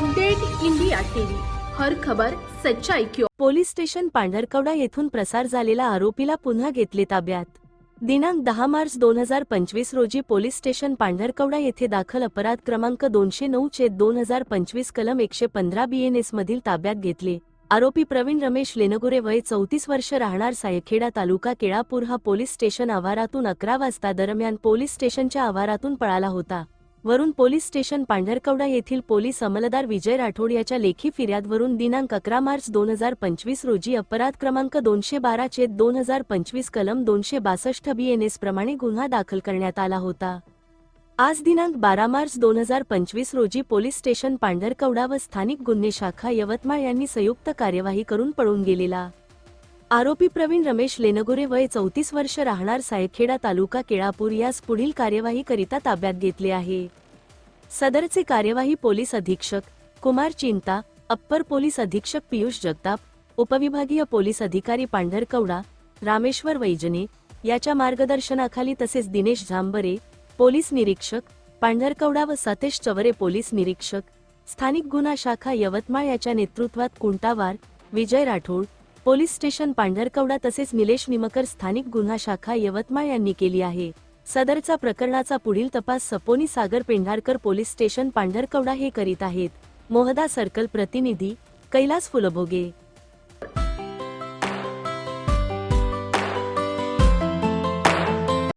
Update India TV. हर खबर सच्चाई क्यों पोलीस स्टेशन पांढरकवडा येथून प्रसार झालेला आरोपीला पुन्हा घेतले ताब्यात. दिनांक दहा मार्च दोन हजार पंचवीस रोजी पोलीस स्टेशन पांढरकवडा येथे दाखल अपराध क्रमांक दोनशे नऊ चेत दोन हजार पंचवीस कलम एकशे पंधरा बीएनएस मधील ताब्यात घेतले. आरोपी प्रवीण रमेश लेनगुरे वय चौतीस वर्ष राहणार सायखेडा तालुका केळापूर हा पोलीस स्टेशन आवारातून अकरा वाजता दरम्यान पोलीस स्टेशनच्या आवारातून पळाला होता. वरून पोलीस स्टेशन पांढरकवडा येथील पोलीस अंमलदार विजय राठोड याच्या लेखी फिर्यादवरून दिनांक अकरा मार्च दोन हजार पंचवीस रोजी अपराध क्रमांक दोनशे बारा चेत दोन हजार पंचवीस कलम दोनशे बासष्ट बीएनएस प्रमाणे गुन्हा दाखल करण्यात आला होता. आज दिनांक बारा मार्च दोन हजार पंचवीस रोजी पोलीस स्टेशन पांढरकवडा व स्थानिक गुन्हे शाखा यवतमाळ यांनी संयुक्त कार्यवाही करून पळून गेलेला. आरोपी प्रवीण रमेश लेनगुरे वय चौतीस वर्ष राहणार सायखेडा तालुका केळापूर यास पुढील कार्यवाही करिता ताब्यात घेतले आहे. सदरचे कार्यवाही पोलीस अधीक्षक कुमार चिंता अप्पर पोलीस अधीक्षक पियुष जगताप उपविभागीय पोलीस अधिकारी पांढरकवडा रामेश्वर वैजने याच्या मार्गदर्शनाखाली तसेच दिनेश झांबरे पोलीस निरीक्षक पांढरकवडा व सतेश चवरे पोलीस निरीक्षक स्थानिक गुन्हा शाखा यवतमाळ याच्या नेतृत्वात कुंटावार विजय राठोड पोलीस स्टेशन पांढरकवडा तसेच निलेश निमकर स्थानिक गुन्हा शाखा यवतमाळ यांनी केली आहे. सदरचा प्रकरणाचा पुढील तपास सपोनी सागर पेंढारकर पोलीस स्टेशन पांढरकवडा हे करीत आहेत. मोहदा सर्कल प्रतिनिधी कैलास फुलभोगे.